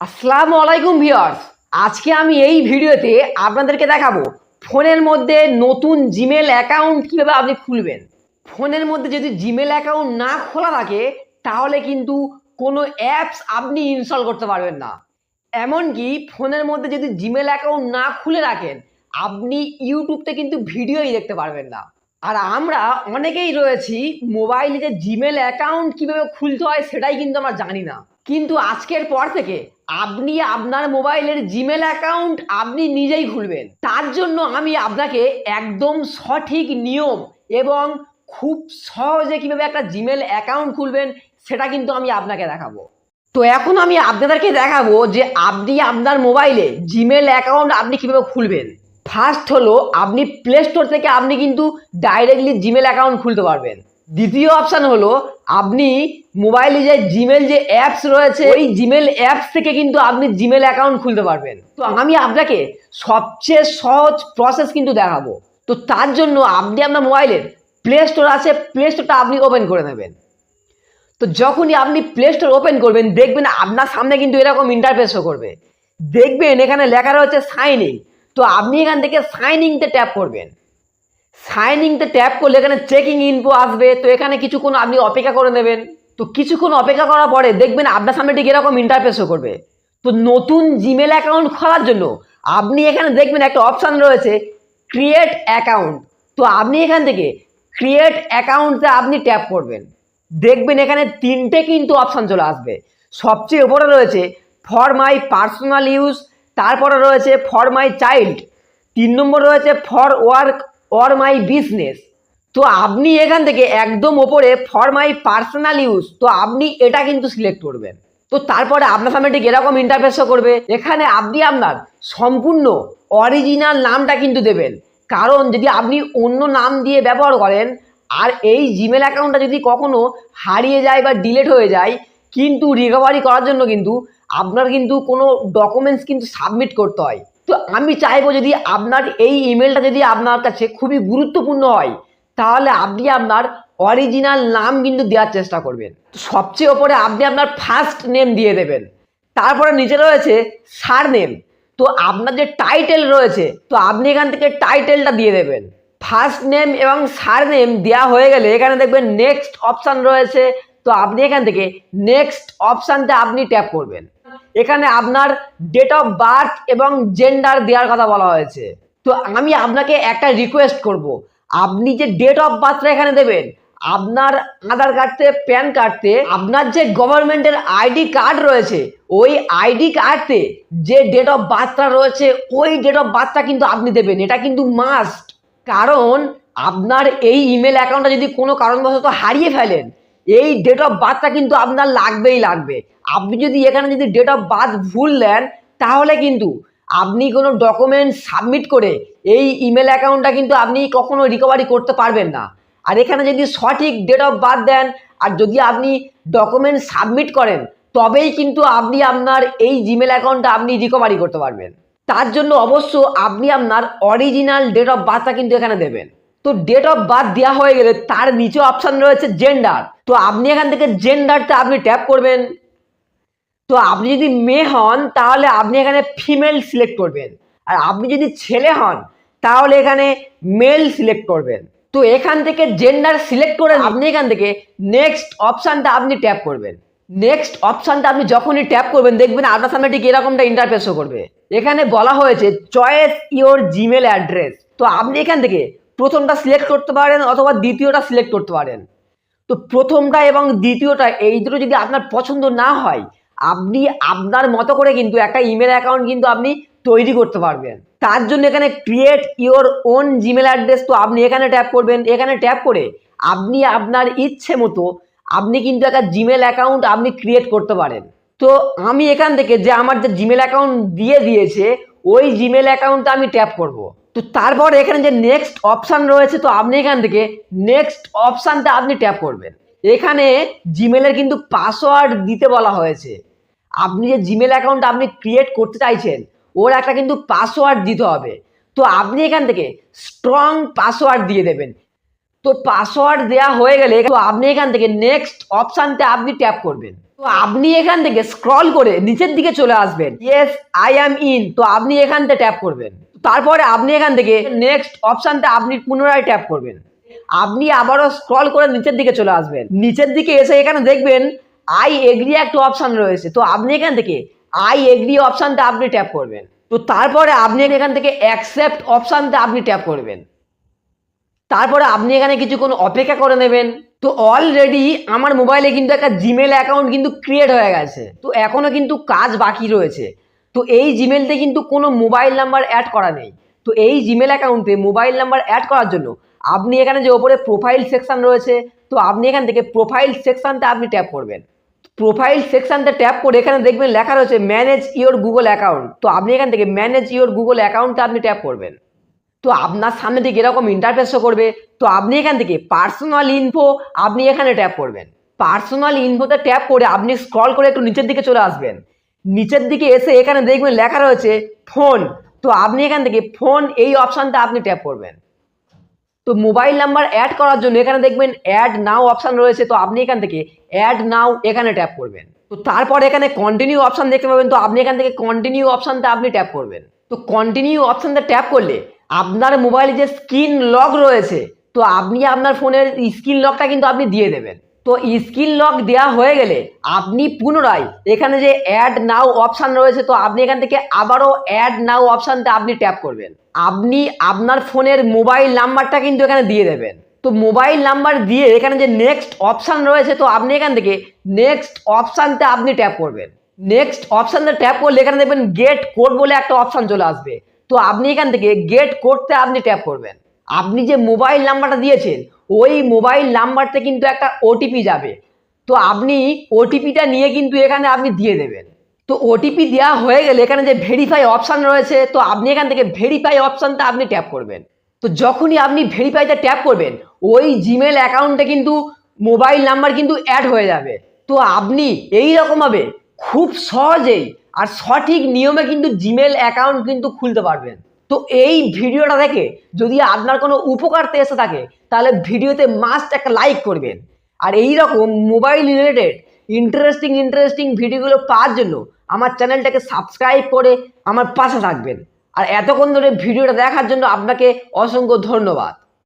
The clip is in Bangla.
আসসালামু আলাইকুম ভিউয়ার্স। আজকে আমি এই ভিডিওতে আপনাদেরকে দেখাবো ফোনের মধ্যে নতুন জিমেল অ্যাকাউন্ট কীভাবে আপনি খুলবেন। ফোনের মধ্যে যদি জিমেল অ্যাকাউন্ট না খোলা থাকে, তাহলে কিন্তু কোনো অ্যাপস আপনি ইনস্টল করতে পারবেন না। এমনকি ফোনের মধ্যে যদি জিমেল অ্যাকাউন্ট না খুলে রাখেন, আপনি ইউটিউবতে কিন্তু ভিডিওই দেখতে পারবেন না। আর আমরা অনেকেই রয়েছি মোবাইলে যে জিমেল অ্যাকাউন্ট কীভাবে খুলতে হয় সেটাই কিন্তু আমরা জানি না। কিন্তু আজকের পর থেকে আপনি আপনার মোবাইলের জিমেল অ্যাকাউন্ট আপনি নিজেই খুলবেন। তার জন্য আমি আপনাকে একদম সঠিক নিয়ম এবং খুব সহজে কীভাবে একটা জিমেল অ্যাকাউন্ট খুলবেন, সেটা কিন্তু আমি আপনাকে দেখাবো। তো এখন আমি আপনাদেরকে দেখাবো যে আপনি আপনার মোবাইলে জিমেল অ্যাকাউন্ট আপনি কীভাবে খুলবেন। ফার্স্ট হলো, আপনি প্লে স্টোর থেকে আপনি কিন্তু ডাইরেক্টলি জিমেল অ্যাকাউন্ট খুলতে পারবেন। দ্বিতীয় অপশান হলো, আপনি মোবাইলে যে জিমেল যে অ্যাপস রয়েছে, ওই জিমেল অ্যাপস থেকে কিন্তু আপনি জিমেল অ্যাকাউন্ট খুলতে পারবেন। তো আমি আপনাকে সবচেয়ে সহজ প্রসেস কিন্তু দেখাবো। তো তার জন্য আপনি আপনার মোবাইলের প্লে স্টোর আছে প্লে স্টোরটা আপনি ওপেন করে নেবেন। তো যখনই আপনি প্লে স্টোর ওপেন করবেন, দেখবেন আপনার সামনে কিন্তু এরকম ইন্টারফেসও করবে। দেখবেন এখানে লেখা রয়েছে সাইন ইন তো আপনি এখান থেকে সাইন ইনতে ট্যাপ করবেন। সাইন ইনতে ট্যাপ করলে এখানে চেকিং ইনফো আসবে। তো এখানে কিছুক্ষণ আপনি অপেক্ষা করে নেবেন। তো কিছুক্ষণ অপেক্ষা করার পরে দেখবেন আপনার সামনে ঠিক এরকম ইন্টারফেসও করবে। তো নতুন জিমেল অ্যাকাউন্ট খোলার জন্য আপনি এখানে দেখবেন একটা অপশান রয়েছে ক্রিয়েট অ্যাকাউন্ট তো আপনি এখান থেকে ক্রিয়েট অ্যাকাউন্টে আপনি ট্যাপ করবেন। দেখবেন এখানে তিনটে কিন্তু অপশান চলে আসবে। সবচেয়ে উপরে রয়েছে ফর মাই পার্সোনাল ইউজ তারপরে রয়েছে ফর মাই চাইল্ড তিন নম্বর রয়েছে for work or my business তো আপনি এখান থেকে একদম ওপরে ফর মাই পার্সোনাল ইউজ তো আপনি এটা কিন্তু সিলেক্ট করবেন। তো তারপরে আপনার সামনে ঠিক এরকম ইন্টারফেসও করবে। এখানে আপনি আপনার সম্পূর্ণ অরিজিনাল নামটা কিন্তু দেবেন। কারণ যদি আপনি অন্য নাম দিয়ে ব্যবহার করেন, আর এই জিমেল অ্যাকাউন্টটা যদি কখনো হারিয়ে যায় বা ডিলেট হয়ে যায়, কিন্তু রিকভারি করার জন্য কিন্তু আপনার কিন্তু কোনো ডকুমেন্টস কিন্তু সাবমিট করতে হয়। তো আমি চাইব যদি আপনার এই ইমেলটা যদি আপনার কাছে খুবই গুরুত্বপূর্ণ হয় তাহলে আপনি আপনার অরিজিনাল নাম কিন্তু দেওয়ার চেষ্টা করবেন। সবচেয়ে ওপরে আপনি আপনার ফার্স্ট নেম দিয়ে দেবেন। তারপরে নিচে রয়েছে সার নেম তো আপনার যে টাইটেল রয়েছে, তো আপনি এখান থেকে টাইটেলটা দিয়ে দেবেন। ফার্স্ট নেম এবং সার নেম দেওয়া হয়ে গেলে এখানে দেখবেন নেক্সট অপশান রয়েছে। তো আপনি এখান থেকে নেক্সট অপশানটা আপনি ট্যাপ করবেন। এখানে আপনার ডেট অফ বার্থ এবং জেন্ডার দেওয়ার কথা বলা হয়েছে। তো আমি আপনাকে একটা রিকোয়েস্ট করব। আপনি যে ডেট অফ বার্থটা এখানে দেবেন, আপনার আধার কার্ডতে প্যান কার্ডতে, আপনার যে গভর্নমেন্টের আইডি কার্ড রয়েছে, ওই আইডি কার্ডতে যে ডেট অফ বার্থটা রয়েছে, ওই ডেট অফ বার্থটা কিন্তু আপনি দেবেন। এটা কিন্তু মাস্ট কারণ আপনার এই ইমেল অ্যাকাউন্টটা যদি কোনো কারণবশত হারিয়ে ফেলেন, এই ডেট অফ বার্থটা কিন্তু আপনার লাগবেই লাগবে। আপনি যদি এখানে যদি ডেট অফ বার্থ ভুল দেন, তাহলে কিন্তু আপনি কোনো ডকুমেন্ট সাবমিট করে এই ইমেল অ্যাকাউন্টটা কিন্তু আপনি কখনো রিকভারি করতে পারবেন না। আর এখানে যদি সঠিক ডেট অফ বার্থ দেন, আর যদি আপনি ডকুমেন্ট সাবমিট করেন, তবেই কিন্তু আপনি আপনার এই জিমেল অ্যাকাউন্টটা আপনি রিকভারি করতে পারবেন। তার জন্য অবশ্য আপনি আপনার অরিজিনাল ডেট অফ বার্থটা কিন্তু এখানে দেবেন। তো ডেট অফ বার্থ দেওয়া হয়ে গেলে তার নিচে অপশান রয়েছে জেন্ডার তো আপনি এখান থেকে জেন্ডারটা আপনি ট্যাপ করবেন। তো আপনি যদি মেয়ে হন, তাহলে আপনি এখানে ফিমেল সিলেক্ট করবেন। আর আপনি যদি ছেলে হন, তাহলে এখানে মেল সিলেক্ট করবেন। তো এখান থেকে জেন্ডার সিলেক্ট করে আপনি এখান থেকে নেক্সট অপশানটা আপনি ট্যাপ করবেন। নেক্সট অপশানটা আপনি যখনই ট্যাপ করবেন, দেখবেন আপনার সামনে ঠিক এরকমটা ইন্টারফেসও করবে। এখানে বলা হয়েছে চয়েস ইওর জিমেল অ্যাড্রেস তো আপনি এখান থেকে প্রথমটা সিলেক্ট করতে পারেন অথবা দ্বিতীয়টা সিলেক্ট করতে পারেন। তো প্রথমটা এবং দ্বিতীয়টা, এই দুটো যদি আপনার পছন্দ না হয় আপনি আপনার মতো করে কিন্তু একটা ইমেল অ্যাকাউন্ট কিন্তু আপনি তৈরি করতে পারবেন। তার জন্য এখানে create your own Gmail address তো আপনি এখানে ট্যাপ করবেন। এখানে ট্যাপ করে আপনি আপনার ইচ্ছে মতো আপনি কিন্তু একটা জিমেল অ্যাকাউন্ট আপনি ক্রিয়েট করতে পারেন। তো আমি এখান থেকে যে আমার যে জিমেল অ্যাকাউন্ট দিয়ে দিয়েছে, ওই জিমেল অ্যাকাউন্টটা আমি ট্যাপ করব। তো তারপর এখানে যে নেক্সট অপশান রয়েছে, তো আপনি এখান থেকে নেক্সট অপশানটা আপনি ট্যাপ করবেন। এখানে জিমেলের কিন্তু পাসওয়ার্ড দিতে বলা হয়েছে। আপনি যে জিমেল অ্যাকাউন্ট আপনি ক্রিয়েট করতে চাইছেন, ওর একটা কিন্তু পাসওয়ার্ড দিতে হবে। তো আপনি এখান থেকে স্ট্রং পাসওয়ার্ড দিয়ে দেবেন। তো পাসওয়ার্ড দেওয়া হয়ে গেলে তো আপনি এখান থেকে নেক্সট অপশানতে আপনি ট্যাপ করবেন। তো আপনি এখান থেকে স্ক্রল করে নিচের দিকে চলে আসবেন। ইয়েস আই অ্যাম ইন তো আপনি এখান থেকে ট্যাপ করবেন। তারপরে আপনি এখান থেকে নেক্সট অপশানটা আপনি পুনরায় ট্যাপ করবেন। আপনি আবারও স্ক্রল করে নিচের দিকে চলে আসবেন। নিচের দিকে এসে এখানে দেখবেন আই এগ্রি একটা অপশান রয়েছে। তো আপনি এখান থেকে আই এগ্রি অপশানটা আপনি ট্যাপ করবেন। তো তারপরে আপনি এখান থেকে অ্যাকসেপ্ট অপশানটা আপনি ট্যাপ করবেন। তারপরে আপনি এখানে কিছুক্ষণ অপেক্ষা করে নেবেন। তো অলরেডি আমার মোবাইলে কিন্তু একটা জিমেল অ্যাকাউন্ট কিন্তু ক্রিয়েট হয়ে গেছে। তো এখনও কিন্তু কাজ বাকি রয়েছে। তো এই জিমেলতে কিন্তু কোনো মোবাইল নাম্বার অ্যাড করা নেই। তো এই জিমেল অ্যাকাউন্টে মোবাইল নাম্বার অ্যাড করার জন্য আপনি এখানে যে ওপরে প্রোফাইল সেকশন রয়েছে, তো আপনি এখান থেকে প্রোফাইল সেকশনটা আপনি ট্যাপ করবেন। প্রোফাইল সেকশনটা ট্যাপ করে এখানে দেখবেন লেখা রয়েছে ম্যানেজ ইওর গুগল অ্যাকাউন্ট তো আপনি এখান থেকে ম্যানেজ ইওর গুগল অ্যাকাউন্টটা আপনি ট্যাপ করবেন। তো আপনার সামনে থেকে এরকম ইন্টারফেস করবে। তো আপনি এখান থেকে পার্সোনাল ইনফো আপনি এখানে ট্যাপ করবেন। পার্সোনাল ইনফোতে ট্যাপ করে আপনি স্ক্রল করে একটু নিচের দিকে চলে আসবেন। নিচের দিকে এসে এখানে দেখবেন লেখা রয়েছে ফোন তো আপনি এখান থেকে ফোন এই অপশানটা আপনি ট্যাপ করবেন। তো মোবাইল নাম্বার অ্যাড করার জন্য এখানে দেখবেন অ্যাড নাও অপশান রয়েছে। তো আপনি এখান থেকে অ্যাড নাও এখানে ট্যাপ করবেন। তো তারপর এখানে কন্টিনিউ অপশান দেখতে পাবেন। তো আপনি এখান থেকে কন্টিনিউ অপশানটা আপনি ট্যাপ করবেন। তো কন্টিনিউ অপশানটা ট্যাপ করলে আপনার মোবাইলে যে স্ক্রিন লক রয়েছে, তো আপনি আপনার ফোনের স্ক্রিন লকটা কিন্তু আপনি দিয়ে দেবেন। তো স্ক্রিন লক দেওয়া হয়ে গেলে আপনি পুনরায় এখানে যে অ্যাড নাও অপশান রয়েছে, তো আপনি এখান থেকে আবারও অ্যাড নাও অপশানটা আপনি ট্যাপ করবেন। আপনি আপনার ফোনের মোবাইল নাম্বারটা কিন্তু এখানে দিয়ে দেবেন। তো মোবাইল নাম্বার দিয়ে এখানে যে নেক্সট অপশান রয়েছে, তো আপনি এখান থেকে নেক্সট অপশানটা আপনি ট্যাপ করবেন। নেক্সট অপশানতে ট্যাপ করলে এখানে দেখবেন গেট কোড বলে একটা অপশান চলে আসবে। তো আপনি এখান থেকে গেট কোডতে আপনি ট্যাপ করবেন। আপনি যে মোবাইল নাম্বারটা দিয়েছেন, ওই মোবাইল নাম্বারতে কিন্তু একটা ওটিপি যাবে। তো আপনি ওটিপিটা নিয়ে কিন্তু এখানে আপনি দিয়ে দেবেন। তো ওটিপি দেওয়া হয়ে গেলে এখানে যে ভেরিফাই অপশান রয়েছে, তো আপনি এখান থেকে ভেরিফাই অপশানটা আপনি ট্যাপ করবেন। তো যখনই আপনি ভেরিফাইতে ট্যাপ করবেন, ওই জিমেল অ্যাকাউন্টে কিন্তু মোবাইল নাম্বার কিন্তু অ্যাড হয়ে যাবে। তো আপনি এই রকমভাবে খুব সহজেই আর সঠিক নিয়মে কিন্তু জিমেল অ্যাকাউন্ট কিন্তু খুলতে পারবেন। তো এই ভিডিওটা দেখে যদি আপনার কোনো উপকারতে এসে থাকে, তাহলে ভিডিওতে মাস্ট একটা লাইক করবেন। আর এই রকম মোবাইল রিলেটেড ইন্টারেস্টিং ইন্টারেস্টিং ভিডিওগুলো পাওয়ার জন্য আমার চ্যানেলটাকে সাবস্ক্রাইব করে আমার পাশে থাকবেন। আর এতক্ষণ ধরে ভিডিওটা দেখার জন্য আপনাকে অসংখ্য ধন্যবাদ।